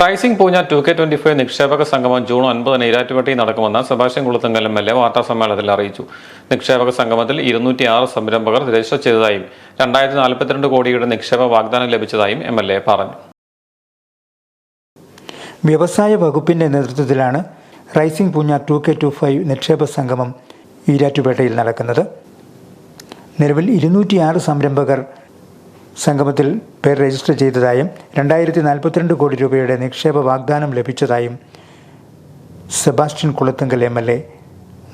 Rising Poonjar two K twenty five നിക്ഷേപക സംഗമം June ഒൻപതിന് ഇരാറ്റുപേട്ടയിൽ നടക്കുമെന്ന് Sebastian Kulathunkal M L A വാർത്താ സമ്മേളനത്തിൽ അറിയിച്ചു. നിക്ഷേപക സംഗമത്തിൽ ഇരുന്നൂറ്റി ആറ് സംരംഭകർ രജിസ്റ്റർ ചെയ്തതായും രണ്ടായിരത്തി നാൽപ്പത്തിരണ്ട് കോടിയുടെ നിക്ഷേപ വാഗ്ദാനം ലഭിച്ചതായും എം എൽ എ പറഞ്ഞു. വ്യവസായ വകുപ്പിന്റെ നേതൃത്വത്തിലാണ് rising Poonjar two K two five നിക്ഷേപ സംഗമം ഈരാറ്റുപേട്ടയിൽ നടക്കുന്നത്. നിലവിൽ ഇരുന്നൂറ്റിയാറ് സംരംഭകർ സംഗമത്തിൽ പേർ രജിസ്റ്റർ ചെയ്തതായും രണ്ടായിരത്തി നാൽപ്പത്തിരണ്ട് കോടി രൂപയുടെ നിക്ഷേപ വാഗ്ദാനം ലഭിച്ചതായും Sebastian Kulathunkal M L A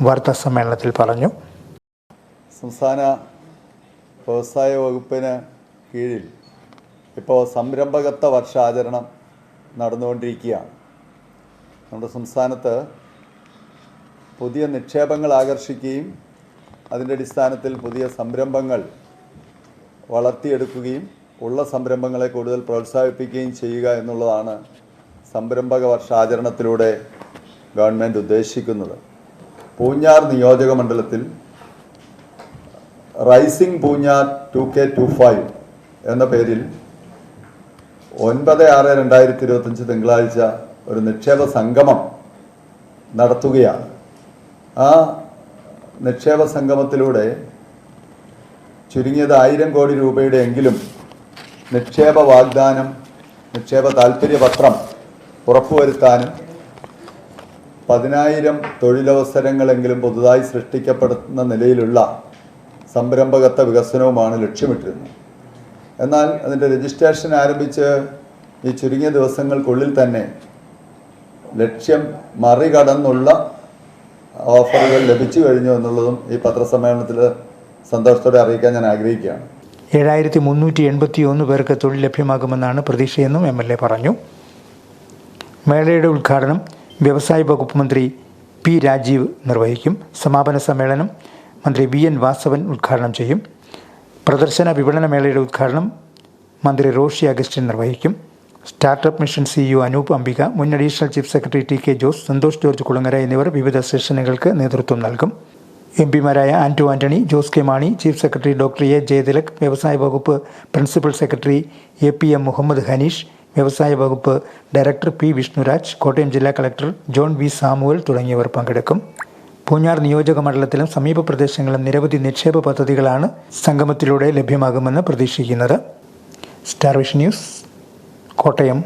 വാർത്താ സമ്മേളനത്തിൽ പറഞ്ഞു. സംസ്ഥാന വ്യവസായ വകുപ്പിന് കീഴിൽ ഇപ്പോൾ സംരംഭകത്വ വർഷാചരണം നടന്നുകൊണ്ടിരിക്കുകയാണ്. നമ്മുടെ സംസ്ഥാനത്ത് പുതിയ നിക്ഷേപങ്ങൾ ആകർഷിക്കുകയും അതിന്റെ അടിസ്ഥാനത്തിൽ പുതിയ സംരംഭങ്ങൾ വളർത്തിയെടുക്കുകയും ഉള്ള സംരംഭങ്ങളെ കൂടുതൽ പ്രോത്സാഹിപ്പിക്കുകയും ചെയ്യുക എന്നുള്ളതാണ് സംരംഭക വർഷാചരണത്തിലൂടെ ഗവൺമെന്റ് ഉദ്ദേശിക്കുന്നത്. പൂഞ്ഞാർ നിയോജക മണ്ഡലത്തിൽ rising Poonjar two K two five എന്ന പേരിൽ ഒൻപത് ആറ് രണ്ടായിരത്തി ഇരുപത്തഞ്ച് തിങ്കളാഴ്ച ഒരു നിക്ഷേപ സംഗമം നടത്തുകയാണ്. ആ നിക്ഷേപ സംഗമത്തിലൂടെ ചുരുങ്ങിയത് ആയിരം കോടി രൂപയുടെ എങ്കിലും നിക്ഷേപ വാഗ്ദാനം നിക്ഷേപ താൽപ്പര്യപത്രം ഉറപ്പുവരുത്താനും പതിനായിരം തൊഴിലവസരങ്ങളെങ്കിലും പുതുതായി സൃഷ്ടിക്കപ്പെടുന്ന നിലയിലുള്ള സംരംഭകത്വ വികസനവുമാണ് ലക്ഷ്യമിട്ടിരുന്നത്. എന്നാൽ അതിന്റെ രജിസ്ട്രേഷൻ ആരംഭിച്ച് ഈ ചുരുങ്ങിയ ദിവസങ്ങൾക്കുള്ളിൽ തന്നെ ലക്ഷ്യം മറികടന്നുള്ള ഓഫറുകൾ ലഭിച്ചു കഴിഞ്ഞു എന്നുള്ളതും ഈ പത്രസമ്മേളനത്തിൽ സന്തോഷത്തോടെ അറിയിക്കാൻ ഞാൻ ആഗ്രഹിക്കുകയാണ്. ഏഴായിരത്തി മുന്നൂറ്റി എൺപത്തി ഒന്ന് പേർക്ക് തൊഴിൽ ലഭ്യമാകുമെന്നാണ് പ്രതീക്ഷയെന്നും എം എൽ എ പറഞ്ഞു. മേളയുടെ ഉദ്ഘാടനം വ്യവസായ വകുപ്പ് മന്ത്രി പി രാജീവ് നിർവഹിക്കും. സമാപന സമ്മേളനം മന്ത്രി വി എൻ വാസവൻ ഉദ്ഘാടനം ചെയ്യും. പ്രദർശന വിപണന മേളയുടെ ഉദ്ഘാടനം മന്ത്രി റോഷി അഗസ്റ്റിൻ നിർവഹിക്കും. Startup mission CEO Anoop Ambika മുൻ additional chief secretary T K Jose Santhosh George Kulangara എന്നിവർ വിവിധ സെഷനുകൾക്ക് നേതൃത്വം നൽകും. M പിമാരായ Antu Antony Jose K Mani chief secretary doctor A Jayathilak വ്യവസായ വകുപ്പ് principal secretary A P M Muhammad Hanish വ്യവസായ വകുപ്പ് ഡയറക്ടർ പി വിഷ്ണുരാജ് കോട്ടയം ജില്ലാ കളക്ടർ ജോൺ വി സാമുവൽ തുടങ്ങിയവർ പങ്കെടുക്കും. പൂഞ്ഞാർ നിയോജക മണ്ഡലത്തിലും സമീപ പ്രദേശങ്ങളിലും നിരവധി നിക്ഷേപ പദ്ധതികളാണ് സംഗമത്തിലൂടെ ലഭ്യമാകുമെന്ന് പ്രതീക്ഷിക്കുന്നത്. Star Vision News Kottayam.